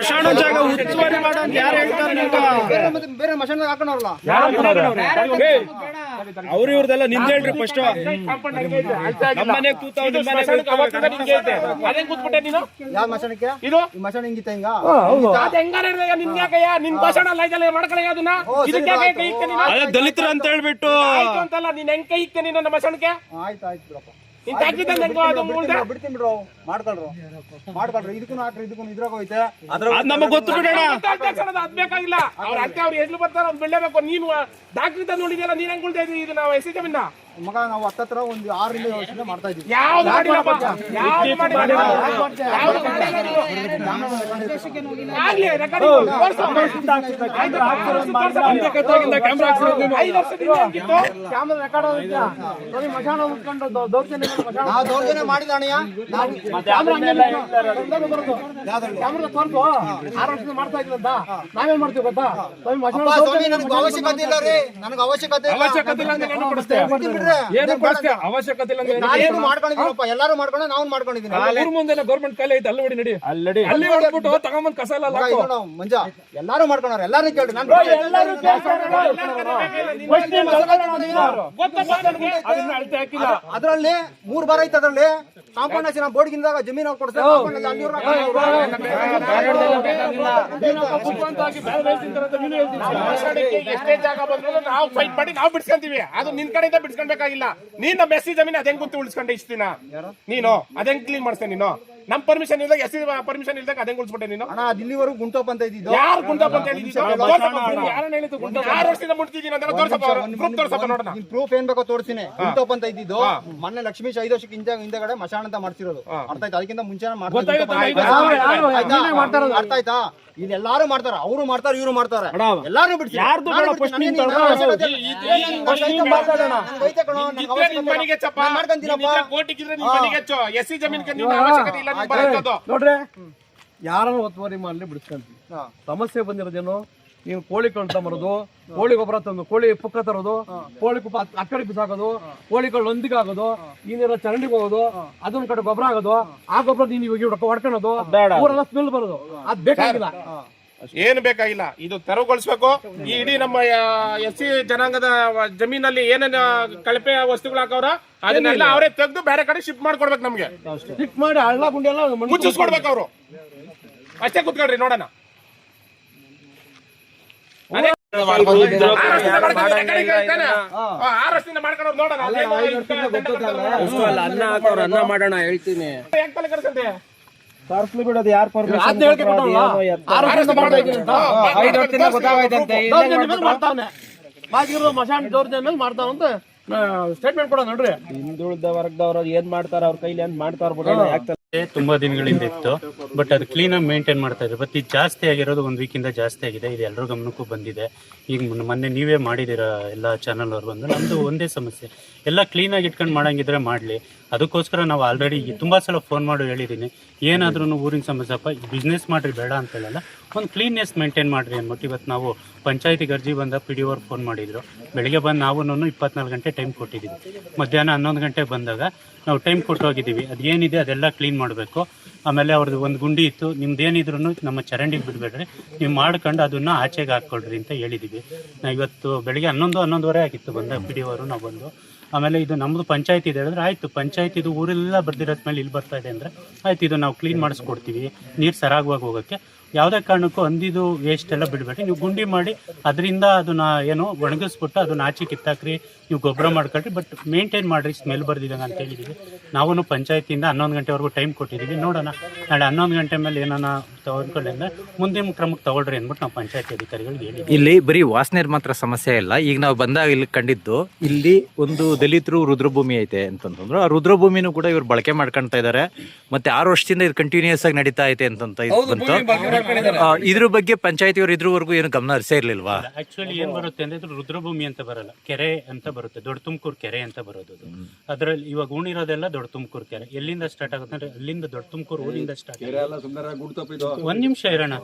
ಸ್ಮಶಾನ ಜಾಗ ಉಸ್ತುವಾರಿ ಮಾಡೋ ಅಂತ ಯಾರು ಹೇಳ್ತಾರೆ ನಿಮ್ಗೆ? ಬೇರೆ ಅವ್ರು ಇವ್ರದೆಲ್ಲ ನಿಮ್ದು ಹೇಳ್ರಿ ಫಸ್ಟ್ ನಮ್ಮ ಮನೆಗ್ ತೂತಾವ್ ನಿಮ್ ಮನೆಗ್ ಅದೇ ಕೂತ್ಬಿಟ್ಟೆ ನೀನು? ಯಾವ ಮಷಾನಕ್ಕೆ ಇದು? ಈ ಮಷಾನ್ ಹಿಂಗಿತ್ತ ಹಿಂಗ? ಅದ್ ಹೆಂಗಾರ ಇರ್ದಾಗ ನಿನ್ ಯಾಕಯ್ಯ? ನಿನ್ ಭಾಷಣ ಅಲ್ಲ ಇದೆಲ್ಲ ಅದನ್ನ? ಇದಕ್ಕೆ ಯಾಕೆ ಕೈ ಇಕ್ಕೆ ನೀನು? ದಲಿತರು ಅಂತ ಹೇಳ್ಬಿಟ್ಟು. ಆಯ್ತು ಅಂತಲ್ಲ ನೀನ್ ಹೆಂಗ್ ಕೈ ಇಕ್ಕೆ ನೀನು ನಮ್ಮ ಆಯ್ತಾಯ್ತು ಆಯ್ತು ಆಯ್ತು ಬಿಡಪ್ಪ. ಅದು ಮೂಳ್ದ ಬಿಡ್ತೀನಿ ಬಿಡ್ರು ಮಾಡ್ಕೊಳ್ರು. ಮಾಡ್ಕೊಳ್ರು. ಇದಕ್ಕೂ ಹಾಕ್ರಿ ಇದಕ್ಕೂ ಇದ್ರಾಗ ಹೋಯ್ತೆ? ಅದ್ ನಮಗೆ ಗೊತ್ತು ಬಿಡೋಣ. ಅದ್ ಬೇಕಾಗಿಲ್ಲ. ಅವ್ರ ಅತ್ತೆ ಅವ್ರು ಎಲ್ಲಿ ಬರ್ತಾರ ಅವ್ರು ಬೆಳೆಬೇಕು ನೀನು ಡಾಕ್ಟರ್ ನೋಡಿದ್ಯಲ್ಲ ನೀನ್ ಹೆಂಗ್ ಇದೀವಿ ಇದು ನಾವು ಎಸ್ ಜಮೀನ? ಮಗ ನಾವು ಹತ್ತತ್ರ ಒಂದು ಆರರಿಂದ ಏಳು ವರ್ಷದಿಂದ ಮಾಡ್ತಾ ನೋಡಿ ಮಶಾನ ಉಟ್ಕೊಂಡು ದೌರ್ಜನ್ಯ ನಾವು ದೌರ್ಜನ್ಯ ಮಾಡಿದ ಅಣ್ಣಯ್ಯ ಕ್ಯಾಮ್ರಾ ತೋರ್ಸು. ಆರು ವರ್ಷದಿಂದ ಮಾಡ್ತಾ ನಾವೇನ್ ಮಾಡ್ತೀವಿ ಗೊತ್ತಾ? ಸ್ವಾಮಿ ಮಶಾನ ಅವಶ್ಯಕತೆ ಇಲ್ಲ ರೀ. ನನಗೆ ಅವಶ್ಯಕತೆ ಇಲ್ಲ ಅವಶ್ಯಕತೆ ಅವಶ್ಯಕತೆ ಇಲ್ಲ ಅಂದ್ರೆ ಏನು? ಮಾಡ್ಕೊಂಡಿದ್ದೀನಪ್ಪ? ಎಲ್ಲಾರು ಮಾಡ್ಕೊಂಡು ನಾವು ಮಾಡ್ಕೊಂಡಿದ್ದೀನಿ. ಊರ್ ಮುಂದೆಲ್ಲ ಗೌರ್ಮೆಂಟ್ ಕಾಲೇ ಐತೆ ಅಲ್ಲಿ ಹೊಡಿ ನಡಿ. ಅಲ್ಲಿ ಅಲ್ಲಿ ಹೊಡ್ಬಿಟ್ಟು ತಗೊಂಬಂದ್ ಕಸ ಎಲ್ಲ ಮಂಜ ಎಲ್ಲಾರು ಮಾಡ್ಕೊಂಡವ್ರ ಎಲ್ಲಾರು ಕೇಳಿ ನಾನು ಅದ್ರಲ್ಲಿ ಮೂರ್ ಬಾರ ಐತೆ ಅದ್ರಲ್ಲಿ. ಕಾಂಪೌಂಡ್ ಹಚ್ಚಿ ನಾವು ಬೋರ್ಡ್ಗಿಂದಾಗ ಜಮೀನು ಕೊಡ್ತೇವೆ ಎಷ್ಟೇ ಜಾಗ ಬಂದ್ರು ನಾವು ಫೈಟ್ ಮಾಡಿ ನಾವು ಬಿಡ್ಸ್ಕೊಂತೀವಿ. ಅದು ನಿನ್ ಕಡೆಯಿಂದ ಬಿಡ್ಸ್ಕೊಳ್ಬೇಕಾಗಿಲ್ಲ ನೀನ್ ಸಿ ಜಮೀನ್ ಅದೇ ಕುಂತು ಉಳಿಸ್ಕೊಂಡೆ ಇಷ್ಟ ದಿನ? ನೀನು? ಅದೇ ಕ್ಲೀನ್ ಮಾಡಿಸ್ತೇನೆ ನೀನು? ನಮ್ ಪರ್ಮಿಷನ್ ಇಲ್ದಾಗ ಎಸ್ ಪರ್ಮಿಷನ್ ಇಲ್ದಾಗ ಅದೇ ಉಳಿಸ್ಬಿಟ್ಟೆ ನೀನು. ಅಣ್ಣ ಅದು ಇಲ್ಲಿವರೆಗೂ ಗುಂಟೋಪ್ ಅಂತ ಇದ್ದಿದ್ದು? ಯಾರು ಗುಂಟಪ್ಪ ಅಂತ ಹೇಳಿದ್ದು ಯಾರನ್ನ ಹೇಳಿದ್ದು ಗುಂಡ ಯಾರು ವರ್ಷದಿಂದ ಮುಟ್ತಿದ್ದೀನಿ ಅಂತ ತೋರ್ಸಪ್ಪ ಪ್ರೂಫ್ ತೋರ್ಸಪ್ಪ ನೋಡೋಣ. ನಿಮ್ ಪ್ರೂಫ್ ಏನ್ ಬೇಕೋ ತೋರಿಸ್ತೀನಿ ಗುಂಟೋಪ್ ಅಂತ ಇದ್ದಿದ್ದು ಮೊನ್ನೆ ಲಕ್ಷ್ಮೀಶ್ ಐದು ವರ್ಷಕ್ಕೆ ಹಿಂದೆ ಹಿಂದೆಗಡೆ ಮಶಾನ್ ಅಂತ ಮಾಡ್ತಿರೋದು ಅರ್ಥ ಆಯ್ತಾ? ಅದಕ್ಕಿಂತ ಮುಂಚೆ ಅರ್ಥ ಆಯ್ತಾ? ಇಲ್ಲಿ ಎಲ್ಲಾರು ಮಾಡ್ತಾರ ಅವರು ಮಾಡ್ತಾರ ಇವರು ಮಾಡ್ತಾರ. ಎಲ್ಲಾರು ಬಿಡ್ಸಿ. ಯಾರ್ದು ಎಸ್ ಸಿ ಜಮೀನ್ ಅವಶ್ಯಕತೆ ಇಲ್ಲ. ನೋಡ್ರಿ ಯಾರನ್ನ ಒತ್ತುವರಿ ಮಾಡಲಿ ಬಿಡಿಸ್ಕೊಂತೀವಿ ಸಮಸ್ಯೆ ಬಂದಿರೋದೇನು? ನೀವು ಕೋಳಿ ಕಳ್ತ ತಮರೋದು ಕೋಳಿ ಗೊಬ್ಬರ ತಂದು ಕೋಳಿ ಪುಕ್ಕ ತರೋದು ಕೋಳಿ ಕುಪ್ಪ ಅಕ್ಕಡೆ ಬಿಸಾಕೋದು ಕೋಳಿ ಕಳ್ಳು ಒಂದಿಗೆ ಆಗೋದು ನೀರ ಚರಂಡಿಗೆ ಹೋಗೋದು ಅದೊಂದ್ ಕಡೆ ಗೊಬ್ಬರ ಆಗೋದು ಆ ಗೊಬ್ಬರ ನೀನು ಇವಾಗ ಹೊಡ್ಕೊಳೋದು ಊರೆಲ್ಲ ಸ್ಮೆಲ್ ಬರೋದು. ಅದ್ ಬೇಕಾಗಿಲ್ಲ. ಏನು ಬೇಕಾಗಿಲ್ಲ. ಇದು ತೆರವುಗೊಳಿಸ್ಬೇಕು. ಈ ಇಡೀ ನಮ್ಮ ಎಸ್ ಸಿ ಜನಾಂಗದ ಜಮೀನಲ್ಲಿ ಏನೇನು ಕಳಪೆ ವಸ್ತುಗಳು ಹಾಕವ್ರ ಅದನ್ನೆಲ್ಲ ಅವರೇ ತೆಗೆದು ಬೇರೆ ಕಡೆ ಶಿಫ್ಟ್ ಮಾಡ್ಕೊಡ್ಬೇಕು ನಮ್ಗೆ. ಶಿಫ್ಟ್ ಮಾಡಿ ಹಳ್ಳ ಗುಂಡಿ ಎಲ್ಲ ಮುಚ್ಚಿಸ್ಕೊಡ್ಬೇಕು ಅವರು. ಅಷ್ಟೇ ಕುತ್ಕೊಳ್ರಿ ನೋಡೋಣ. ಅನ್ನ ಹಾಕೋರು ಅನ್ನ ಮಾಡೋಣ ಹೇಳ್ತೀನಿ? ತರ್ಸ್ಲಿ ಬಿಡೋದು ಯಾರು ಮೇಲೆ ಮಾಡ್ತಾವ್ನೆ ಬಾಕಿರೋ ಮಶಾನ್ ದೌರ್ಜನ್ಯ ಮೇಲೆ ಮಾಡ್ತಾವಂತ ಸ್ಟೇಟ್ಮೆಂಟ್ ಕೊಡೋಣ ನೋಡ್ರಿ. ಹಿಂದುಳಿದ ವರ್ಗದವ್ರು ಏನ್ ಮಾಡ್ತಾರ ಅವ್ರ ಕೈಲಿ ಏನ್ ಮಾಡ್ತಾರ ಬಿಡೋಣ ಯಾಕೆ ತುಂಬಾ ದಿನಗಳಿಂದ ಇತ್ತು ಬಟ್ ಅದು ಕ್ಲೀನ್ ಆಗಿ ಮೇಂಟೈನ್ ಮಾಡ್ತಾ ಇದ್ರು. ಬಟ್ ಇದು ಜಾಸ್ತಿ ಆಗಿರೋದು ಒಂದು ವೀಕಿಂದ ಜಾಸ್ತಿ ಆಗಿದೆ ಇದು ಎಲ್ಲರ ಗಮನಕ್ಕೂ ಬಂದಿದೆ. ಈಗ ಮೊನ್ನೆ- ಮೊನ್ನೆ ನೀವೇ ಮಾಡಿದಿರ ಎಲ್ಲ ಚಾನಲ್ ಅವ್ರು ಬಂದು ನಮ್ದು ಒಂದೇ ಸಮಸ್ಯೆ. ಎಲ್ಲ ಕ್ಲೀನ್ ಆಗಿ ಇಟ್ಕೊಂಡು ಮಾಡಂಗಿದ್ರೆ ಮಾಡಲಿ. ಅದಕ್ಕೋಸ್ಕರ ನಾವು ಆಲ್ರೆಡಿ ತುಂಬ ಸಲ ಫೋನ್ ಮಾಡಿ ಹೇಳಿದ್ದೀನಿ ಏನಾದ್ರೂ ಊರಿನ ಸಮಸ್ಯೆಪ್ಪ ಬಿಸ್ನೆಸ್ ಮಾಡ್ರಿ, ಬೇಡ ಅಂತ ಹೇಳಲ್ಲ. ಒಂದು ಕ್ಲೀನ್ನೆಸ್ ಮೇಂಟೈನ್ ಮಾಡ್ರಿ ಅಂದ್ಬಿಟ್ಟು ಇವತ್ತು ನಾವು ಪಂಚಾಯತಿಗೆ ಅರ್ಜಿ ಬಂದ ಪಿ ಡಿ ಅವ್ರು ಫೋನ್ ಮಾಡಿದ್ರು. ಬೆಳಿಗ್ಗೆ ಬಂದು ನಾವು ಇಪ್ಪತ್ನಾಲ್ಕು ಗಂಟೆ ಟೈಮ್ ಕೊಟ್ಟಿದ್ದೀವಿ ಮಧ್ಯಾಹ್ನ ಹನ್ನೊಂದು ಗಂಟೆ ಬಂದಾಗ ನಾವು ಟೈಮ್ ಕೊಟ್ಟು ಹೋಗಿದ್ದೀವಿ ಅದೇನಿದೆ ಅದೆಲ್ಲ ಕ್ಲೀನ್ ಮಾಡಬೇಕು. ಆಮೇಲೆ ಅವ್ರದ್ದು ಒಂದು ಗುಂಡಿ ಇತ್ತು. ನಿಮ್ದು ಏನಿದ್ರು ನಮ್ಮ ಚರಂಡಿಗೆ ಬಿಡಬೇಡ್ರಿ. ನೀವು ಮಾಡ್ಕೊಂಡು ಅದನ್ನ ಆಚೆಗೆ ಹಾಕ್ಕೊಳ್ರಿ ಅಂತ ಹೇಳಿದ್ದೀವಿ ನಾ ಇವತ್ತು ಬೆಳಿಗ್ಗೆ ಹನ್ನೊಂದು, ಹನ್ನೊಂದುವರೆ ಆಗಿತ್ತು ಬಂದ ಪಿ ಡಿ ಅವರು ನಾವು ಬಂದು ಆಮೇಲೆ ಇದು ನಮ್ಮದು ಪಂಚಾಯತ್ ಇದೆ ಹೇಳಿದ್ರೆ ಆಯಿತು. ಪಂಚಾಯತ್ ಇದು ಊರೆಲ್ಲ ಬರ್ದಿರೋದ್ಮೇಲೆ ಇಲ್ಲಿ ಬರ್ತಾ ಇದೆ ಅಂದರೆ ಆಯ್ತು, ಇದು ನಾವು ಕ್ಲೀನ್ ಮಾಡಿಸ್ಕೊಡ್ತೀವಿ. ನೀರು ಸರಾಗವಾಗಿ ಹೋಗೋಕ್ಕೆ. ಯಾವುದೇ ಕಾರಣಕ್ಕೂ ಅಂದಿದ್ದು ವೇಸ್ಟ್ ಎಲ್ಲ ಬಿಡಬೇಡಿ. ನೀವು ಗುಂಡಿ ಮಾಡಿ, ಅದರಿಂದ ಅದನ್ನ ಏನು ಒಣಗಿಸ್ಬಿಟ್ಟು ಅದನ್ನ ಆಚೆ ಕಿತ್ತಾಕ್ರಿ, ನೀವು ಗೊಬ್ಬರ ಮಾಡ್ಕೊಳ್ರಿ ಬಟ್ ಮೇಂಟೈನ್ ಮಾಡಿರಿ ಸ್ಮೆಲ್ ಬರ್ದಿದಂಗೆ ಅಂತ ಹೇಳಿದ್ದೀವಿ ನಾವೂ ಪಂಚಾಯತಿಯಿಂದ ಹನ್ನೊಂದು ಗಂಟೆವರೆಗೂ ಟೈಮ್ ಕೊಟ್ಟಿದ್ದೀವಿ ನೋಡೋಣ, ನಾಳೆ ಹನ್ನೊಂದು ಗಂಟೆ ಮೇಲೆ ಏನಾನ ಮುಂದಿನ ಕ್ರಮಕ್ಕೆ ತಗೊಳ್ರಿ ಅಂದ್ಬಿಟ್ಟು ನಾವು ಪಂಚಾಯತಿ ಅಧಿಕಾರಿಗಳಿಗೆ ಇಲ್ಲಿ ಬರೀ ವಾಸನೆ ಮಾತ್ರ ಸಮಸ್ಯೆ ಇಲ್ಲ. ಈಗ ನಾವು ಬಂದಾಗ ಇಲ್ಲಿ ಕಂಡಿದ್ದು ಇಲ್ಲಿ ಒಂದು ದಲಿತರು ರುದ್ರಭೂಮಿ ಐತೆ ಅಂತಂತಂದ್ರು. ಆ ರುದ್ರಭೂಮಿನೂ ಕೂಡ ಇವ್ರು ಬಳಕೆ ಮಾಡ್ಕೊಂತ ಇದಾರೆ. ಮತ್ತೆ ಆರು ವರ್ಷದಿಂದ ಇದು ಕಂಟಿನ್ಯೂಸ್ ಆಗಿ ನಡೀತಾ ಐತೆ ಅಂತಂತ ಇದು ಬಂತು. ಆ, ಇದ್ರ ಬಗ್ಗೆ ಪಂಚಾಯತಿಯವರು ಇದ್ರವರೆಗೂ ಏನು ಗಮನ ಹರಿಸೇ ಇರ್ಲಿಲ್ವಾ? ಆಕ್ಚುಲಿ ಏನ್ ಬರುತ್ತೆ ಅಂದ್ರೆ ಇದು ರುದ್ರಭೂಮಿ ಅಂತ ಬರಲ್ಲ. ಕೆರೆ ಅಂತ ಬರುತ್ತೆ. ದೊಡ್ಡ ತುಮಕೂರು ಕೆರೆ ಅಂತ ಬರೋದು ಅದು. ಅದ್ರಲ್ಲಿ ಇವಾಗ ಉಣಿರೋದೆಲ್ಲ ದೊಡ್ಡ ತುಮಕೂರು ಕೆರೆ. ಎಲ್ಲಿಂದ ಸ್ಟಾರ್ಟ್ ಆಗುತ್ತೆ ಅಂದ್ರೆ ಅಲ್ಲಿಂದ ದೊಡ್ಡ ತುಮಕೂರು ಊರಿಂದ ಸ್ಟಾರ್ಟ್ ಒಂದ್ ನಿಮಿಷ ಇರೋಣ.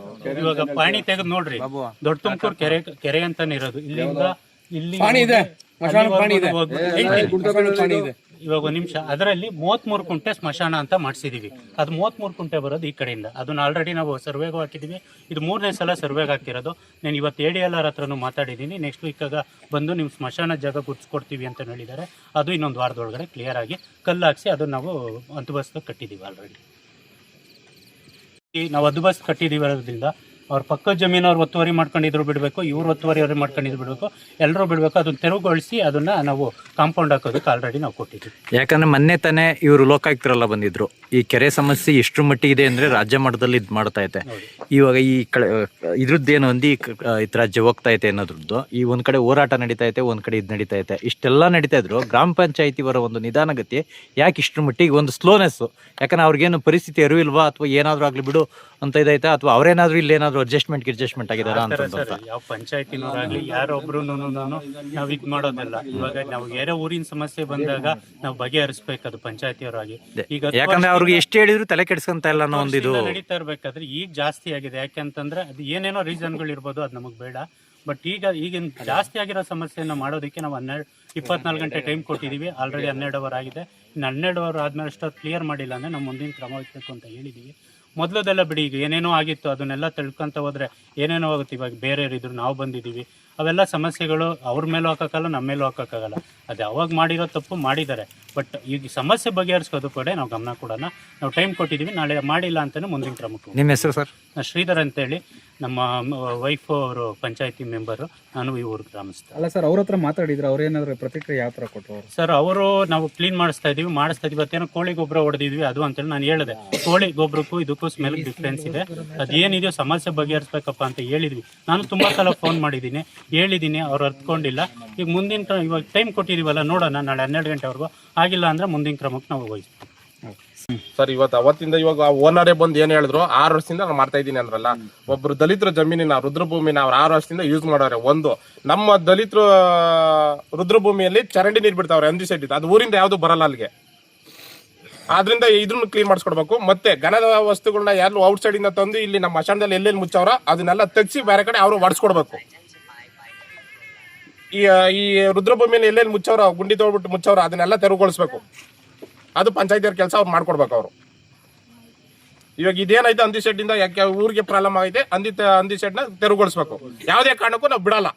ಇವಾಗ ಪಾಣಿ ತೆಗೆದು ನೋಡ್ರಿ. ದೊಡ್ಡ ತುಮಕೂರು ಕೆರೆ ಕೆರೆ ಅಂತಾನೆ ಇರೋದು. ಇಲ್ಲಿಂದ ಇಲ್ಲಿ. ಇವಾಗ ಒಂದ್ ನಿಮಿಷ. ಅದರಲ್ಲಿ ಮೂವತ್ತ್ಮೂರು ಕುಂಟೆ ಸ್ಮಶಾನ ಅಂತ ಮಾಡಿಸಿದೀವಿ. ಅದು ಮೂವತ್ತ್ಮೂರು ಕುಂಟೆ ಬರೋದು ಈ ಕಡೆಯಿಂದ. ಅದನ್ನ ಆಲ್ರೆಡಿ ನಾವು ಸರ್ವೆಗೂ ಹಾಕಿದೀವಿ. ಇದು ಮೂರನೇ ಸಲ ಸರ್ವೆಗೆ ಹಾಕಿರೋದು ನಾನು ಇವತ್ತು ಎ ಡಿ ಎಲ್ ಆರ್ ಹತ್ರನೂ ಮಾತಾಡಿದ್ದೀನಿ ನೆಕ್ಸ್ಟ್ ವೀಕಾಗ ಬಂದು ನೀವು ಸ್ಮಶಾನ ಜಾಗ ಗುರ್ಸ್ಕೊಡ್ತೀವಿ ಅಂತ ಹೇಳಿದ್ದಾರೆ ಅದು ಇನ್ನೊಂದು ವಾರದೊಳಗಡೆ ಕ್ಲಿಯರ್ ಆಗಿ ಕಲ್ಲು ಹಾಕ್ಸಿ ಅದನ್ನ ನಾವು ಅಂತಬಸ್ತ ಕಟ್ಟಿದ್ದೀವಿ ಆಲ್ರೆಡಿ ಈ ನಾವು ಅದು ಬಸ್ ಕಟ್ಟಿದೀವಿ ಅದರಿಂದ ಅವ್ರ ಪಕ್ಕದ ಜಮೀನವ್ರು ಒತ್ತುವರಿ ಮಾಡ್ಕೊಂಡಿದ್ರು ಬಿಡಬೇಕು ಇವ್ರು ಒತ್ತುವರಿ ಅವ್ರಿಗೆ ಮಾಡ್ಕೊಂಡಿದ್ರು ಬಿಡಬೇಕು ಎಲ್ಲರೂ ಬಿಡಬೇಕು ಅದನ್ನು ತೆರವುಗೊಳಿಸಿ ಅದನ್ನು ನಾವು ಕಾಂಪೌಂಡ್ ಹಾಕೋದಕ್ಕೆ ಆಲ್ರೆಡಿ ನಾವು ಕೊಟ್ಟಿದ್ದೀವಿ. ಯಾಕಂದರೆ ಮೊನ್ನೆ ತಾನೇ ಇವರು ಲೋಕಾಯುಕ್ತರೆಲ್ಲ ಬಂದಿದ್ದರು ಈ ಕೆರೆ ಸಮಸ್ಯೆ ಎಷ್ಟು ಮಟ್ಟಿಗೆ ಇದೆ ಅಂದರೆ ರಾಜ್ಯ ಮಟ್ಟದಲ್ಲಿ ಇದು ಮಾಡ್ತಾ ಇದೆ. ಇವಾಗ ಈ ಕಡೆ ಇದ್ರದ್ದೇನು ಒಂದು ಈ ರಾಜ್ಯ ಹೋಗ್ತಾ ಐತೆ ಅನ್ನೋದ್ರದ್ದು ಈ ಒಂದು ಕಡೆ ಹೋರಾಟ ನಡೀತಾ ಐತೆ ಒಂದು ಕಡೆ ಇದು ನಡೀತಾ ಐತೆ ಇಷ್ಟೆಲ್ಲ ನಡೀತಾ ಇದ್ರು ಗ್ರಾಮ ಪಂಚಾಯತಿ ಬರೋ ಒಂದು ನಿಧಾನಗತಿ ಯಾಕೆ ಇಷ್ಟು ಮಟ್ಟಿಗೆ ಒಂದು ಸ್ಲೋನೆಸ್ಸು ಯಾಕಂದ್ರೆ ಅವ್ರಿಗೇನು ಪರಿಸ್ಥಿತಿ ಅರಿವಿಲ್ವಾ ಅಥವಾ ಏನಾದರೂ ಆಗಲಿ ಬಿಡು ಅಂತ ಇದೈತೆ? ಅಥವಾ ಅವ್ರೇನಾದ್ರೂ ಇಲ್ಲಿ ಏನಾದ್ರು ಅಡ್ಜಸ್ಟ್ಮೆಂಟ್ ಅಡ್ಜಸ್ಟ್ಮೆಂಟ್ ಆಗಿದಾರ ಅಂತ ಸರ್. ಯಾವ ಪಂಚಾಯತಿನವರಾಗ್ಲಿ ಯಾರೊಬ್ರು ನಾವು ಇದು ಮಾಡೋದಿಲ್ಲ. ಇವಾಗ ನಾವು ಬೇರೆ ಊರಿನ ಸಮಸ್ಯೆ ಬಂದಾಗ ನಾವು ಬಗೆಹರಿಸ್ಬೇಕು ಅದು ಪಂಚಾಯತಿಯವರಾಗಿ ಈಗ ಯಾಕಂದ್ರೆ ಅವ್ರಿಗೆ ಎಷ್ಟು ಹೇಳಿದ್ರು ತಲೆ ಕೆಡಿಸ್ಕಂತ ಇಲ್ಲ ಅನ್ನೋ ಒಂದು ಇದು ನಡೀತಾ ಇರ್ಬೇಕಾದ್ರೆ ಈಗ ಜಾಸ್ತಿ ಆಗಿದೆ. ಯಾಕೆಂತಂದ್ರೆ ಅದು ಏನೇನೋ ರೀಸನ್ಗಳು ಇರ್ಬೋದು ಅದು ನಮಗೆ ಬೇಡ. ಬಟ್ ಈಗ ಈಗಿನ ಜಾಸ್ತಿ ಆಗಿರೋ ಸಮಸ್ಯೆನ ಮಾಡೋದಕ್ಕೆ ನಾವು ಹನ್ನೆರಡು ಇಪ್ಪತ್ನಾಲ್ಕು ಗಂಟೆ ಟೈಮ್ ಕೊಟ್ಟಿದ್ದೀವಿ ಆಲ್ರೆಡಿ ಹನ್ನೆರಡು ಅವರ್ ಆಗಿದೆ. ಇನ್ನು ಹನ್ನೆರಡು ಅವರ್ ಆದ್ಮೇಲೆ ಅಷ್ಟೊತ್ತು ಕ್ಲಿಯರ್ ಮಾಡಿಲ್ಲ ಅಂದ್ರೆ ನಾವು ಮುಂದಿನ ಕ್ರಮ ವಹಿಸಬೇಕು ಅಂತ ಹೇಳಿದ್ದೀವಿ ಮೊದಲದೆಲ್ಲ ಬಿಡಿ, ಈಗ ಏನೇನೋ ಆಗಿತ್ತು, ಅದನ್ನೆಲ್ಲ ತಿಳ್ಕೊಂತ ಹೋದ್ರೆ ಏನೇನೋ ಆಗುತ್ತೆ. ಇವಾಗ ಬೇರೆಯವ್ರು ಇದ್ರು, ನಾವು ಬಂದಿದ್ದೀವಿ. ಅವೆಲ್ಲ ಸಮಸ್ಯೆಗಳು ಅವ್ರ ಮೇಲೂ ಹಾಕೋಕ್ಕಾಗಲ್ಲ ನಮ್ಮ ಮೇಲೂ ಹಾಕೋಕ್ಕಾಗಲ್ಲ. ಅದು ಯಾವಾಗ ಮಾಡಿರೋ ತಪ್ಪು ಮಾಡಿದ್ದಾರೆ. ಬಟ್ ಈಗ ಸಮಸ್ಯೆ ಬಗೆಹರಿಸ್ಕೋದು ಕೂಡ ನಾವು ಗಮನ ಕೊಡೋಣ. ನಾವು ಟೈಮ್ ಕೊಟ್ಟಿದ್ದೀವಿ ನಾಳೆ ಮಾಡಿಲ್ಲ ಅಂತಲೇ ಮುಂದಿನ ಕ್ರಮಕ್ಕೆ. ನಿಮ್ಮ ಹೆಸರು ಸರ್? ನಾನು ಶ್ರೀಧರ್ ಅಂತೇಳಿ ನಮ್ಮ ವೈಫು ಅವರು ಪಂಚಾಯತಿ ಮೆಂಬರು ನಾನು ಈ ಊರು ಗ್ರಾಮಸ್ಥ. ಅಲ್ಲ ಸರ್ ಅವ್ರ ಹತ್ರ ಮಾತಾಡಿದ್ರೆ ಅವ್ರೇನಾದ್ರು ಪ್ರತಿಕ್ರಿಯೆ ಯಾವ ಥರ ಕೊಟ್ಟರು ಸರ್ ಅವರು ನಾವು ಕ್ಲೀನ್ ಮಾಡಿಸ್ತಾ ಇದ್ದೀವಿ ಮಾಡಿಸ್ತಾ ಇದ್ದೀವಿ. ಮತ್ತೇನೋ ಕೋಳಿ ಗೊಬ್ಬರ ಹೊಡೆದಿದ್ವಿ ಅದು ಅಂತೇಳಿ ನಾನು ಹೇಳಿದೆ. ಕೋಳಿ ಗೊಬ್ಬರಕ್ಕೂ ಇದಕ್ಕೂ ಸ್ಮೆಲ್ ಡಿಫ್ರೆನ್ಸ್ ಇದೆ. ಅದೇನಿದೆಯೋ ಸಮಸ್ಯೆ ಬಗೆಹರಿಸ್ಬೇಕಪ್ಪ ಅಂತ ಹೇಳಿದ್ವಿ. ನಾನು ತುಂಬ ಸಲ ಫೋನ್ ಮಾಡಿದ್ದೀನಿ. ಹೇಳಿದ್ದೀನಿ ಅವ್ರು ಅರ್ತ್ಕೊಂಡಿಲ್ಲ. ಈಗ ಮುಂದಿನ ಕ್ರಮ ಇವಾಗ ಟೈಮ್ ಕೊಟ್ಟಿದೀವಲ್ಲ ನೋಡೋಣ ನಾಳೆ ಹನ್ನೆರಡು ಗಂಟೆವರೆಗೂ. ಆಗಿಲ್ಲ ಅಂದ್ರೆ ಮುಂದಿನ ಕ್ರಮಕ್ಕೆ ನಾವು ಹೋಗಿ ಸರ್ ಇವತ್ತು ಅವತ್ತಿಂದ ಇವಾಗ ಓನರೇ ಬಂದು ಏನ್ ಹೇಳಿದ್ರು ಆರು ವರ್ಷದಿಂದ ನಾನು ಮಾಡ್ತಾ ಇದ್ದೀನಿ ಅಂದ್ರಲ್ಲ. ಒಬ್ರು ದಲಿತರ ಜಮೀನಿನ ರುದ್ರಭೂಮಿನ ಅವ್ರು ಆರು ವರ್ಷದಿಂದ ಯೂಸ್ ಮಾಡೋರೆ ಒಂದು. ನಮ್ಮ ದಲಿತರು ರುದ್ರಭೂಮಿಯಲ್ಲಿ ಚರಂಡಿ ನೀರು ಬಿಡ್ತಾವ್ರೆ ಅಂದಿ ಸೈಡ್ ಅದು ಊರಿಂದ ಯಾವ್ದು ಬರಲ್ಲ ಅಲ್ಲಿಗೆ. ಆದ್ರಿಂದ ಇದನ್ನು ಕ್ಲೀನ್ ಮಾಡಿಸ್ಕೊಡ್ಬೇಕು. ಮತ್ತೆ ಘನದ ವಸ್ತುಗಳನ್ನ ಯಾರು ಔಟ್ ಸೈಡ್ ಇಂದ ತಂದು ಇಲ್ಲಿ ನಮ್ಮ ಮಶಾನದಲ್ಲಿ ಎಲ್ಲೆಲ್ಲಿ ಮುಚ್ಚವ್ರ ಅದನ್ನೆಲ್ಲ ತೆಗ್ಸಿ ಬೇರೆ ಕಡೆ ಅವರು ಹೊಡ್ಸ್ಕೊಡ್ಬೇಕು ಈ ಈ ರುದ್ರಭೂಮಿನ ಎಲ್ಲೆಲ್ಲಿ ಮುಚ್ಚವ್ರ ಗುಂಡಿ ತೊಗೊಬಿಟ್ಟು ಮುಚ್ಚವ್ರ ಅದನ್ನೆಲ್ಲ ತೆರವುಗೊಳಿಸ್ಬೇಕು. ಅದು ಪಂಚಾಯತಿಯವ್ರ ಕೆಲಸ ಅವ್ರು ಮಾಡ್ಕೊಡ್ಬೇಕು ಅವರು. ಇವಾಗ ಇದೇನೈತೆ ಅಂದಿ ಶೆಡ್ ಇಂದ ಯಾಕೆ ಊರಿಗೆ ಪ್ರಾಬ್ಲಮ್ ಆಗಿದೆ ಅಂದಿ ಅಂದಿ ಶೆಡ್ನ ತೆರವುಗೊಳಿಸ್ಬೇಕು. ಯಾವುದೇ ಕಾರಣಕ್ಕೂ ನಾವು ಬಿಡಲ್ಲ.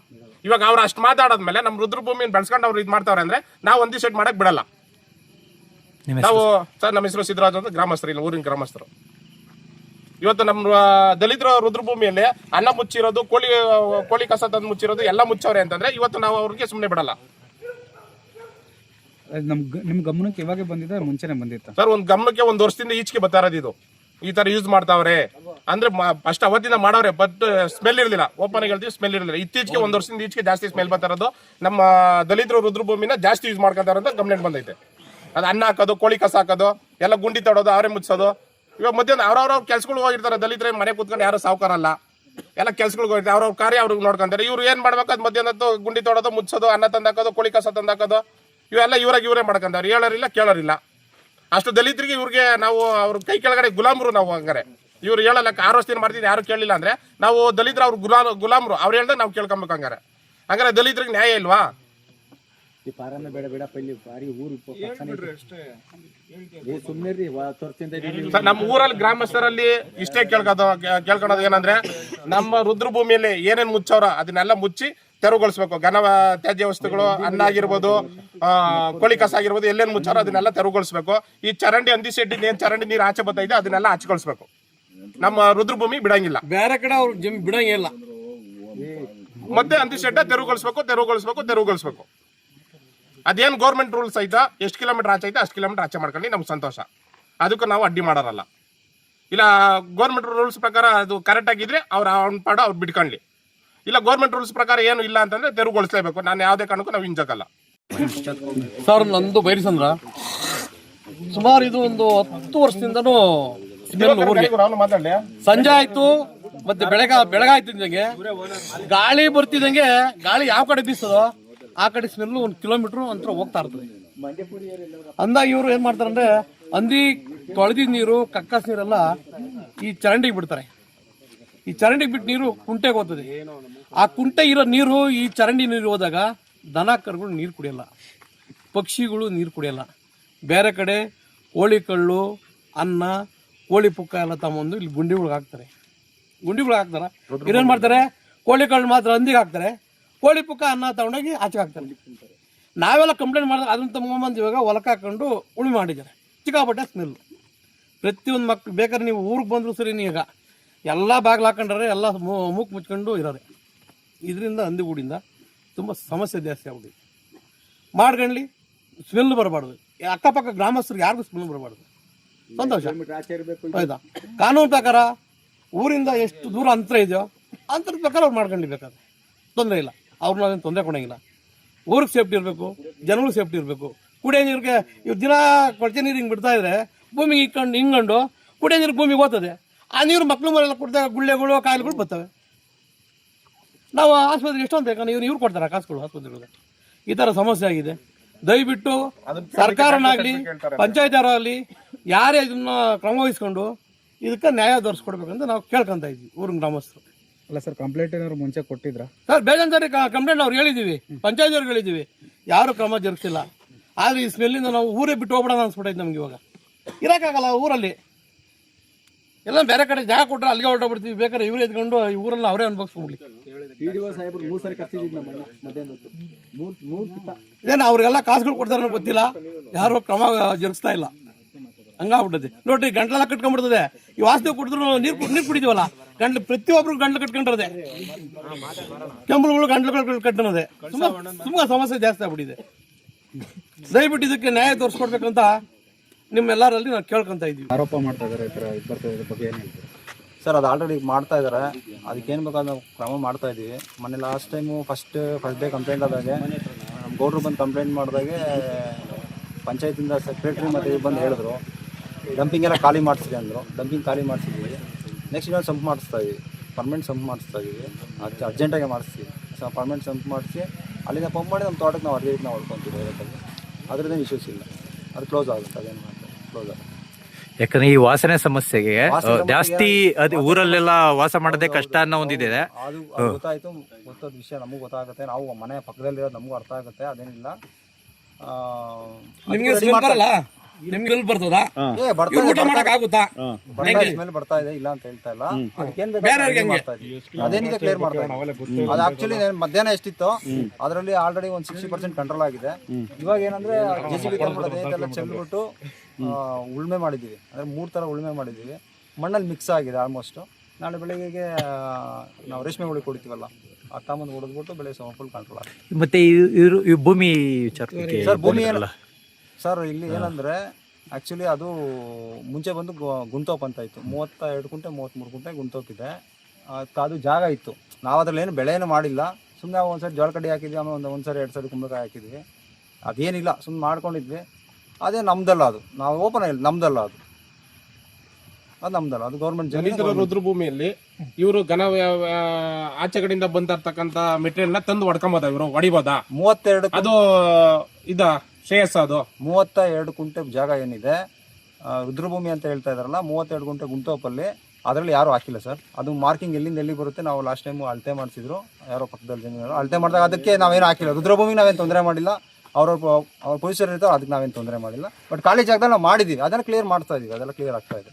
ಇವಾಗ ಅವ್ರು ಅಷ್ಟು ಮಾತಾಡೋದ್ಮೇಲೆ ನಮ್ಮ ರುದ್ರಭೂಮಿನ ಬೆಳೆಸ್ಕೊಂಡು ಅವ್ರು ಇದು ಮಾಡ್ತಾವ್ರೆ ಅಂದ್ರೆ ನಾವು ಅಂದಿ ಶೆಡ್ ಮಾಡಕ್ ಬಿಡಲ್ಲ. ನಾವು ಸರ್ ನಮ್ಮ ಹೆಸರು ಸಿದ್ದರಾಜ್ ಅಂತ ಗ್ರಾಮಸ್ಥರು ಇಲ್ಲಿ ಊರಿನ ಗ್ರಾಮಸ್ಥರು. ಇವತ್ತು ನಮ್ಮ ದಲಿತರ ರುದ್ರಭೂಮಿಯಲ್ಲಿ ಅನ್ನ ಮುಚ್ಚಿರೋದು ಕೋಳಿ ಕೋಳಿ ಕಸ ತಂದು ಮುಚ್ಚಿರೋದು ಎಲ್ಲ ಮುಚ್ಚವ್ರೆ ಅಂತಂದ್ರೆ ಇವತ್ತು ನಾವು ಅವ್ರಿಗೆ ಸುಮ್ಮನೆ ಬಿಡಲ್ಲ. ನಮ್ ನಿಮ್ ಗಮನಕ್ಕೆ ಇವಾಗ ಬಂದಿದೆ ಮುಂಚೆನೆ ಬಂದಿತ್ತು. ಸರ್ ಒಂದ್ ಗಮನಕ್ಕೆ ಒಂದ್ ವರ್ಷದಿಂದ ಈಚೆಗೆ ಬರ್ತಾ ಇರೋದು ಇದು. ಈ ತರ ಯೂಸ್ ಮಾಡ್ತಾವ್ರೆ. ಅಂದ್ರೆ ಫಸ್ಟ್ ಅವತ್ತಿಂದ ಮಾಡವ್ರೆ ಬಟ್ ಸ್ಮೆಲ್ ಇರಲಿಲ್ಲ. ಓಪನ್ ಆಗಿ ಹೇಳ್ತೀವಿ ಸ್ಮೆಲ್ ಇರಲಿಲ್ಲ. ಇತ್ತೀಚೆಗೆ ಒಂದ್ ವರ್ಷದಿಂದ ಈಚೆಗೆ ಜಾಸ್ತಿ ಸ್ಮೆಲ್ ಬರ್ತಾ ಇರೋದು. ನಮ್ಮ ದಲಿತರು ರುದ್ರಭೂಮಿನ ಜಾಸ್ತಿ ಯೂಸ್ ಮಾಡ್ಕೊತಾರ ಅಂತ ಕಂಪ್ಲೇಂಟ್ ಬಂದೈತೆ. ಅದು ಅನ್ನ ಹಾಕೋದು ಕೋಳಿ ಕಸ ಹಾಕೋದು ಎಲ್ಲ ಗುಂಡಿ ತಡೋದು ಅವರೇ ಮುಚ್ಚೋದು ಇವಾಗ ಮಧ್ಯಾಹ್ನ ಅವ್ರವ್ರ ಕೆಲ್ಸಗಳು ಹೋಗಿರ್ತಾರೆ, ದಲಿತರೇ ಮನೆ ಕೂತ್ಕೊಂಡು ಯಾರು ಸಾವುಕಾರಲ್ಲ. ಎಲ್ಲ ಕೆಲ್ಸಗಳಿಗೆ ಹೋಗಿರ್ತಾರೆ, ಅವ್ರವ್ರ ಕಾರ್ಯ ಅವ್ರಿಗೆ ನೋಡ್ಕೊಂತಾರೆ. ಇವ್ರು ಏನು ಮಾಡ್ಬೇಕು ಅದು ಮಧ್ಯಾಹ್ನ ಹೊತ್ತು ಗುಂಡಿ ತೊಡೋದು, ಮುಚ್ಚೋದು, ಅನ್ನ ತಂದಾಕೋದು, ಕೋಳಿ ಕಸ ತಂದಾಕೋದು, ಇವೆಲ್ಲ ಇವ್ರಾಗ ಇವರೇ ಮಾಡ್ಕೊಂತಾರೆ ಹೇಳೋರಿಲ್ಲ, ಕೇಳೋರಿಲ್ಲ. ಅಷ್ಟು ದಲಿತರಿಗೆ ಇವ್ರಿಗೆ ನಾವು ಅವ್ರ ಕೈ ಕೆಳಗಡೆ ಗುಲಾಮರು ನಾವು ಹಂಗಾರೆ. ಇವ್ರು ಹೇಳಲ್ಲ, ಆರು ಮಾಡ್ತಿದ್ದು, ಯಾರು ಕೇಳಿಲ್ಲ ಅಂದ್ರೆ, ನಾವು ದಲಿತರು ಅವ್ರ ಗುಲಾ ಗುಲಾಮರು, ಅವ್ರು ಹೇಳ್ದಾಗ ನಾವು ಕೇಳ್ಕೊಬೇಕು ಹಂಗಾರೆ. ಹಂಗಾರೆ ದಲಿತರಿಗೆ ನ್ಯಾಯ ಇಲ್ವಾ? ಸರ್, ನಮ್ಮ ಊರಲ್ಲಿ ಗ್ರಾಮಸ್ಥರಲ್ಲಿ ಇಷ್ಟೇ ಕೇಳ್ಕೊದ ಕೇಳ್ಕೊಳೋದು ಏನಂದ್ರೆ ನಮ್ಮ ರುದ್ರಭೂಮಿಯಲ್ಲಿ ಏನೇನ್ ಮುಚ್ಚವ್ರ ಅದನ್ನೆಲ್ಲ ಮುಚ್ಚಿ ತೆರವುಗೊಳಿಸ್ಬೇಕು. ಘನ ತ್ಯಾಜ್ಯ ವಸ್ತುಗಳು ಅನ್ನ ಆಗಿರ್ಬೋದು ಆ, ಕೋಳಿ ಕಸ ಆಗಿರ್ಬೋದು ಎಲ್ಲೇನ್ ಮುಚ್ಚಾರೋ ಅದನ್ನೆಲ್ಲ ತೆರವುಗೊಳಿಸ್ಬೇಕು. ಈ ಚರಂಡಿ ಹಂದಿ ಸೆಡ್ಡಿ ಏನ್ ಚರಂಡಿ ನೀರು ಆಚೆ ಬರ್ತೈತೆ ಅದನ್ನೆಲ್ಲ ಹಚ್ಕೊಳ್ಸ್ಬೇಕು ನಮ್ಮ ರುದ್ರಭೂಮಿ ಬಿಡಂಗಿಲ್ಲ. ಬೇರೆ ಕಡೆ ಅವ್ರು ಬಿಡಂಗಿಲ್ಲ. ಮತ್ತೆ ಅಂದಿ ಶೆಡ್ಡ ತೆರವುಗೊಳಿಸ್ಬೇಕು ತೆರವುಗೊಳಿಸ್ಬೇಕು ತೆರವುಗೊಳಿಸ್ಬೇಕು. ಅದೇನ್ ಗೌರ್ಮೆಂಟ್ ರೂಲ್ಸ್ ಐತಾ ಎಷ್ಟು ಕಿಲೋಮೀಟರ್ ಆಚೆ ಐತೆ ಅಷ್ಟು ಕಿಲೋಮೀಟರ್ ಆಚೆ ಮಾಡ್ಕೊಂಡು ನಮ್ಗೆ ಸಂತೋಷ. ಅದಕ್ಕೆ ನಾವು ಅಡ್ಡಿ ಮಾಡೋರಲ್ಲ. ಇಲ್ಲ ಗೌರ್ಮೆಂಟ್ ರೂಲ್ಸ್ ಪ್ರಕಾರ ಅದು ಕರೆಕ್ಟ್ ಆಗಿದ್ರೆ ಅವ್ರು ಅವ್ನ ಪಾಡ ಅವ್ರು ಬಿಟ್ಕೊಳ್ಳಿ ಇಲ್ಲ ಗೌರ್ಮೆಂಟ್ ರೂಲ್ಸ್ ಪ್ರಕಾರ ಏನು ಇಲ್ಲ ಅಂತಂದ್ರೆ ತೆರವುಗೊಳಿಸಲೇಬೇಕು. ನಾನು ಯಾವುದೇ ಕಾರಣಕ್ಕೂ ನಾವು ಹಿಂಜಕಲ್ಲ ಸರ್ ನಂದು ಬೈರಿಸಂದ್ರ ಸುಮಾರು ಇದು ಒಂದು ಹತ್ತು ವರ್ಷದಿಂದನೂ ಸಂಜೆ ಆಯ್ತು ಮತ್ತೆ ಬೆಳಗ ಬೆಳಗಾಯ್ತಿದ್ದಂಗೆ. ಗಾಳಿ ಬರ್ತಿದ್ದಂಗೆ ಗಾಳಿ ಯಾವ ಕಡೆ ಬೀಸದೋ ಆ ಕಡೆ ಸ್ಮೆಲ್ ಒಂದು ಕಿಲೋಮೀಟರ್ ಅಂತರ ಹೋಗ್ತಾ ಇರ್ತದೆ. ಅಂದಾಗ ಇವರು ಏನ್ ಮಾಡ್ತಾರಂದ್ರೆ ಹಂದಿ ತೊಳೆದಿದ್ ನೀರು, ಕಕ್ಕಸ್ ನೀರೆಲ್ಲ ಈ ಚರಂಡಿಗೆ ಬಿಡ್ತಾರೆ. ಈ ಚರಂಡಿಗೆ ಬಿಟ್ಟು ನೀರು ಕುಂಟೆಗೆ ಹೋಗ್ತದೆ. ಆ ಕುಂಟೆ ಇರೋ ನೀರು ಈ ಚರಂಡಿ ನೀರು ಹೋದಾಗ ದನ ಕರುಗಳು ನೀರು ಕುಡಿಯಲ್ಲ. ಪಕ್ಷಿಗಳು ನೀರು ಕುಡಿಯಲ್ಲ. ಬೇರೆ ಕಡೆ ಕೋಳಿ ಕಳ್ಳು ಅನ್ನ, ಕೋಳಿ ಪುಕ್ಕ ಎಲ್ಲ ತಗೊಂಡು ಇಲ್ಲಿ ಗುಂಡಿಗಳಿಗೆ ಹಾಕ್ತಾರೆ. ಗುಂಡಿಗಳಿಗೆ ಹಾಕ್ತಾರ. ಇದೇನ್ ಮಾಡ್ತಾರೆ? ಕೋಳಿ ಕಳ್ಳು ಮಾತ್ರ ಹಂದಿಗೆ ಹಾಕ್ತಾರೆ. ಕೋಳಿ ಪುಕ್ಕ ಅನ್ನ ತಗೊಂಡೋಗಿ ಆಚೆಗೆ ಹಾಕ್ತಾರೆ. ನಾವೆಲ್ಲ ಕಂಪ್ಲೇಂಟ್ ಮಾಡಿದ್ರೆ ಅದನ್ನ ತಗೊಂಬಂದು ಇವಾಗ ಹೊಲಕ್ಕೆ ಹಾಕೊಂಡು ಉಳಿ ಮಾಡಿದ್ದಾರೆ. ಚಿಕ್ಕಾಪಟ್ಟೆ ಸ್ಮೆಲ್ ಪ್ರತಿಯೊಂದು ಮಕ್ಳು ಬೇಕಾದ್ರೆ ನೀವು ಊರಿಗೆ ಬಂದರೂ ಸರಿ ಈಗ. ಎಲ್ಲ ಬಾಗಿಲು ಹಾಕೊಂಡ್ರೆ ಎಲ್ಲ ಮೂಕ್ ಮುಚ್ಕೊಂಡು ಇರೋರೆ. ಇದರಿಂದ ಹಂದಿಗೂಡಿಂದ ತುಂಬ ಸಮಸ್ಯೆ ಜಾಸ್ತಿ ಆಗ್ಬಿಟ್ಟಿದೆ. ಮಾಡ್ಕೊಳ್ಳಿ ಸ್ಮೆಲ್ ಬರಬಾರ್ದು. ಅಕ್ಕಪಕ್ಕ ಗ್ರಾಮಸ್ಥರಿಗೆ ಯಾರಿಗೂ ಸ್ಮೆಲ್ ಬರಬಾರ್ದು. ಸಂತೋಷ. ಆಯ್ತಾ ಕಾನೂನು ಪ್ರಕಾರ ಊರಿಂದ ಎಷ್ಟು ದೂರ ಅಂತರ ಇದೆಯೋ, ಅಂತರ ಪ್ರಕಾರ ಅವ್ರು ಮಾಡ್ಕೊಂಡು ಬೇಕಾದ್ರೆ. ತೊಂದರೆ ಇಲ್ಲ. ಅವ್ರನ್ನ ಅದನ್ನು ತೊಂದರೆ ಕೊಡೋಂಗಿಲ್ಲ. ಊರಿಗೆ ಸೇಫ್ಟಿ ಇರಬೇಕು ಜನಗಳಿಗೆ ಸೇಫ್ಟಿ ಇರಬೇಕು. ಕುಡಿಯೋ ನೀರಿಗೆ ಇವ್ ದಿನ ಕೊಳಚೆ ನೀರು ಹಿಂಗೆ ಬಿಡ್ತಾ ಇದ್ರೆ ಭೂಮಿಗೆ ಇಕ್ಕೊಂಡು ಹಿಂಗಂಡು ಕುಡಿಯೋ ನೀರು ಭೂಮಿಗೆ ಹೋಗ್ತದೆ. ಆ ನೀರು ಮಕ್ಕಳು ಮರೆಲ್ಲ ಕುಡಿದಾಗ ಗುಳ್ಳೆಗಳು ಕಾಯಿಲೆಗಳು ಬರ್ತವೆ. ನಾವು ಆಸ್ಪತ್ರೆಗೆ ಎಷ್ಟೊಂದು ಬೇಕಾ ಇವ್ರು ಇವ್ರು ಕೊಡ್ತಾರೆ ಕಾಸುಗಳು ಆಸ್ಪತ್ರೆಗಳಿಗೆ ಈ ಥರ ಸಮಸ್ಯೆ ಆಗಿದೆ. ದಯವಿಟ್ಟು ಸರ್ಕಾರನಾಗಲಿ ಪಂಚಾಯತ್ ಯಾರೇ ಇದನ್ನ ಕ್ರಮ ವಹಿಸ್ಕೊಂಡು ಇದಕ್ಕೆ ನ್ಯಾಯ ದೊರಿಸ್ಕೊಡ್ಬೇಕಂತ ನಾವು ಕೇಳ್ಕೊತಾ ಇದ್ವಿ ಊರಿನ ಗ್ರಾಮಸ್ಥರು. ಅಲ್ಲ ಸರ್ ಕಂಪ್ಲೇಂಟ್ ಏನಾದ್ರು ಮುಂಚೆ ಕೊಟ್ಟಿದ್ರಾ? ಸರ್ ಬೇಜಾನ್ ಸರ್ ಕಂಪ್ಲೇಂಟ್ ಅವ್ರು ಹೇಳಿದ್ದೀವಿ ಪಂಚಾಯತ್ ಅವ್ರಿಗೆ ಹೇಳಿದ್ದೀವಿ ಯಾರು ಕ್ರಮ ಜರುಗಿಸಿಲ್ಲ. ಆದರೆ ಈ ಸ್ಮೆಲ್ಲಿಂದ ನಾವು ಊರೇ ಬಿಟ್ಟು ಹೋಗ್ಬಿಡೋಣ ಅನ್ಸ್ಬಿಟ್ಟೈತೆ ನಮ್ಗೆ ಇವಾಗ. ಇರೋಕ್ಕಾಗಲ್ಲ ಊರಲ್ಲಿ. ಎಲ್ಲ ಬೇರೆ ಕಡೆ ಜಾಗ ಕೊಟ್ಟರೆ ಅಲ್ಲಿಗೆ ಹೊರಟೋಗ್ಬಿಡ್ತೀವಿ ಬೇಕಾದ್ರೆ ಇವ್ರು ಎತ್ಕೊಂಡು ಈ ಊರಲ್ಲ ಅವರೇ ಅನ್ಭವಿಸ್ಬಿಡ್ಲಿ. ಇದೇನು ಅವ್ರಿಗೆಲ್ಲ ಕಾಸುಗಳು ಕೊಡ್ತಾರೋ ಗೊತ್ತಿಲ್ಲ. ಯಾರು ಕ್ರಮ ಜರುಗಿಸ್ತಾ ಇಲ್ಲ. ಹಂಗಾಗ್ಬಿಟ್ಟದೆ. ನೋಡ್ರಿ ಗಂಟ್ಲೆಲ್ಲ ಕಟ್ಕೊಂಡ್ಬಿಡ್ತದೆ. ಈ ವಾಸನೆ ಕುಡಿದ್ರು ನೀರು ನೀರು ಕುಡಿತೀವಲ್ಲ? ಗಂಟ್ಲು ಪ್ರತಿಯೊಬ್ರು ಗಂಟ್ಲು ಕಟ್ಕೊಂಡಿರದೆ. ಕೆಂಬಳುಗಳು ಗಂಟ್ಲು ಕಟ್ಟೋದೆ ತುಂಬಾ ತುಂಬಾ ಸಮಸ್ಯೆ ಜಾಸ್ತಿ ಆಗ್ಬಿಟ್ಟಿದೆ. ದಯವಿಟ್ಟು ಇದಕ್ಕೆ ನ್ಯಾಯ ತೋರಿಸ್ಕೊಡ್ಬೇಕಂತ ನಿಮ್ಮೆಲ್ಲರಲ್ಲಿ ನಾವು ಕೇಳ್ಕೊಂತ ಇದ್ದೀವಿ ಆರೋಪ ಮಾಡ್ತಾ ಇದಾರೆ ಈ ಥರ ಇದು ಬರ್ತಾ ಇದ್ರ ಬಗ್ಗೆ ಏನು ಹೇಳ್ತೀರಾ? ಸರ್ ಅದು ಆಲ್ರೆಡಿ ಮಾಡ್ತಾ ಇದ್ದಾರೆ ಅದಕ್ಕೇನು ಬೇಕಾದ ನಾವು ಕ್ರಮ ಮಾಡ್ತಾ ಇದೀವಿ. ಮೊನ್ನೆ last time first first day complaint ಆದಾಗೆ ನಮ್ಮ ಗೌಡ್ರು ಬಂದು ಕಂಪ್ಲೇಂಟ್ ಮಾಡಿದಾಗೆ ಪಂಚಾಯತಿಂದ ಸೆಕ್ರೆಟ್ರಿ ಮತ್ತೆ ಬಂದು ಹೇಳಿದ್ರು. ಡಂಪಿಂಗ್ ಎಲ್ಲ ಖಾಲಿ ಮಾಡಿಸಿದೆ ಅಂದರು. ಡಂಪಿಂಗ್ ಖಾಲಿ ಮಾಡಿಸಿದ್ವಿ. ನೆಕ್ಸ್ಟ್ ಇನ್ನೊಂದು ಸಂಪ್ ಮಾಡಿಸ್ತಾ ಇದ್ವಿ. ಪರ್ಮನೆಂಟ್ ಸಂಪ್ ಮಾಡಿಸ್ತಾ ಇದ್ವಿ. ಅದು ಅರ್ಜೆಂಟಾಗಿ ಮಾಡಿಸ್ತೀವಿ. ಸೊ ಪರ್ಮನೆಂಟ್ ಸಂಪ್ ಮಾಡಿಸಿ ಅಲ್ಲಿಂದ ಪಂಪ್ ಮಾಡಿ ನಮ್ಮ ತೋಟಕ್ಕೆ ನಾವು ಅರ್ಜೆಂಟ್ ನಾವು ಹೊಡ್ಕೊತೀವಿ ಅದರಲ್ಲಿ. ಅದ್ರದ್ದೇನು ಇಶ್ಯೂಸ್ ಇಲ್ಲ. ಅದು ಕ್ಲೋಸ್ ಆಗುತ್ತೆ ಅದೇನು ಮಾಡ್ತಾರೆ ಕ್ಲೋಸ್ ಆಗುತ್ತೆ. ಯಾಕಂದ್ರೆ ಈ ವಾಸನೆ ಸಮಸ್ಯೆಗೆ ಜಾಸ್ತಿ ಅದು ಊರಲ್ಲೆಲ್ಲ ವಾಸ ಮಾಡೋದೇ ಕಷ್ಟ ಅನ್ನೋ ಒಂದಿದೆ. ಅದು ಅದು ಗೊತ್ತಾಯ್ತು. ಗೊತ್ತಾದ ವಿಷಯ ನಮಗೂ ಗೊತ್ತಾಗುತ್ತೆ. ನಾವು ಮನೆ ಪಕ್ಕದಲ್ಲಿರೋದು ನಮಗೂ ಅರ್ಥ ಆಗುತ್ತೆ. ಅದೇನಿಲ್ಲ. ನಿಮ್ಗೆ ಎಲ್ಲಿ ಬರ್ತದಾ? ಏ, ಬರ್ತಾ ಇವ್ರು ಇದೆ, ಊಟ ಮಾಡಕ್ ಆಗುತ್ತಾ ಬರ್ತಾ ಇದೆ, smell ಬರ್ತಾ ಇದೆ ಇಲ್ಲ ಅಂತ ಹೇಳ್ತಾ ಇಲ್ಲ. ಅದಕ್ಕೇನ್ ಬೇಕು ಬೇರೆಯವ್ರಿಗೆ ಅದನ್ನ ಮಾಡ್ತಾ ಇದೀವಿ. ಅದೇನಿದೆ ಕ್ಲಿಯರ್ ಮಾಡ್ತಾ. ಅದು ಆಕ್ಚುಲಿ ಮಧ್ಯಾಹ್ನ ಎಷ್ಟಿತ್ತು ಅದರಲ್ಲಿ ಆಲ್ರೆಡಿ ಒಂದ್ ಸಿಕ್ಸ್ಟಿ ಪರ್ಸೆಂಟ್ ಕಂಟ್ರೋಲ್ ಆಗಿದೆ. ಇವಾಗ ಏನಂದ್ರೆ ಜೆ ಸಿ ಬಿ ಎಲ್ಲ ಚೆಲ್ಬಿಟ್ಟು ಆ, ಉಳುಮೆ ಮಾಡಿದ್ದೀವಿ. ಅಂದ್ರೆ ಮೂರ್ ತರ ಉಳ್ಮೆ ಮಾಡಿದೀವಿ ಮಣ್ಣಲ್ಲಿ ಮಿಕ್ಸ್ ಆಗಿದೆ ಆಲ್ಮೋಸ್ಟ್ ನಾಳೆ ಬೆಳಿಗ್ಗೆಗೆ ಆ, ನಾವು ರೇಷ್ಮೆ ಹುಳಿ ಕೊಡ್ತೀವಲ್ಲ ಆ ತಾಮಂದು ಹೊಡೆದ್ಬಿಟ್ಟು ಬೆಳೆ ಫುಲ್ ಕಂಟ್ರೋಲ್ ಆಗುತ್ತೆ. ಮತ್ತೆ ಈ- ಇವ್ರು- ಈ ಭೂಮಿ ವಿಚಾರಕ್ಕೆ ಸರ್ ಭೂಮಿ ಏನು ಬಂದಿದ್ರಲ್ಲ. ಸರ್ ಇಲ್ಲಿ ಏನಂದ್ರೆ ಆಕ್ಚುಲಿ ಅದು ಮುಂಚೆ ಬಂದು ಗು- ಗುಂತೋಪ್ ಅಂತ ಇತ್ತು. ಮೂವತ್ತ ಎರಡು ಕುಂಟೆ ಮೂವತ್ತ್ಮೂರು ಕುಂಟೆ ಅದ್ಕೆ ಅದು ಜಾಗ ಇತ್ತು. ನಾವು ಅದ್ರಲ್ಲಿ ಏನು ಬೆಳೆಯನ್ನು ಮಾಡಿಲ್ಲ. ಸುಮ್ಮನೆ ನಾವು ಒಂದ್ಸರಿ ಜೋಳ ಕಡ್ಡಿ ಹಾಕಿದ್ವಿ ಆಮೇಲೆ ಒಂದು ಒಂದು ಸರಿ ಎರಡು ಸರಿ ಕುಂಬಳಕಾಯಿ ಹಾಕಿದ್ವಿ. ಅದೇನಿಲ್ಲ ಸುಮ್ಮನೆ ಮಾಡ್ಕೊಂಡಿದ್ವಿ. ಅದೇ ನಮ್ದಲ್ಲ ಅದು. ನಾವು ಓಪನ್ ಆಗಿಲ್ಲ ನಮ್ದಲ್ಲ ಅದು. ಅದು ನಮ್ದಲ್ಲ ಅದು ಗೌರ್ಮೆಂಟ್ ಜನ ರುದ್ರಭೂಮಿಯಲ್ಲಿ ಇವರು ಘನ ಆಚೆ ಕಡೆಯಿಂದ ಬಂದಿರ್ತಕ್ಕಂಥ ಮೆಟೀರಿಯಲ್ನ ತಂದು ಹೊಡ್ಕೊಂಬೋದ ಇವರು? ಹೊಡಿಬೋದಾ? ಮೂವತ್ತೆರಡು ಅದು ಇದ? ಶ್ರೇಯಸ್ ಅದು. ಮೂವತ್ತ ಎರಡು ಕುಂಟೆ ಜಾಗ ಏನಿದೆ ರುದ್ರಭೂಮಿ ಅಂತ ಹೇಳ್ತಾ ಇದಾರಲ್ಲ, ಮೂವತ್ತೆರಡು ಗುಂಟೆ ಗುಂಟೋಪಲ್ಲಿ ಅದರಲ್ಲಿ ಯಾರು ಹಾಕಿಲ್ಲ ಸರ್. ಅದು ಮಾರ್ಕಿಂಗ್ ಎಲ್ಲಿಂದ ಎಲ್ಲಿ ಬರುತ್ತೆ ನಾವು ಲಾಸ್ಟ್ ಟೈಮು ಅಳತೆ ಮಾಡಿಸಿದ್ರು, ಯಾರೋ ಪಕ್ಕದಲ್ಲಿ ಜನ ಅಳತೆ ಮಾಡಿದಾಗ ಅದಕ್ಕೆ ನಾವೇನು ಹಾಕಿಲ್ಲ. ರುದ್ರಭೂಮಿಗೆ ನಾವೇನು ತೊಂದರೆ ಮಾಡಿಲ್ಲ. ಅವ್ರ ಅವ್ರ ಪೊಸಿಷನ್ ಇರ್ತಾರೋ ಅದಕ್ಕೆ ನಾವೇನು ತೊಂದರೆ ಮಾಡಿಲ್ಲ. ಬಟ್ ಖಾಲಿ ಜಾಗದಲ್ಲಿ ನಾವು ಮಾಡಿದ್ದೀವಿ. ಅದನ್ನು ಕ್ಲಿಯರ್ ಮಾಡ್ತಾ ಇದ್ದೀವಿ ಅದೆಲ್ಲ ಕ್ಲಿಯರ್ ಆಗ್ತಾ ಇದೆ.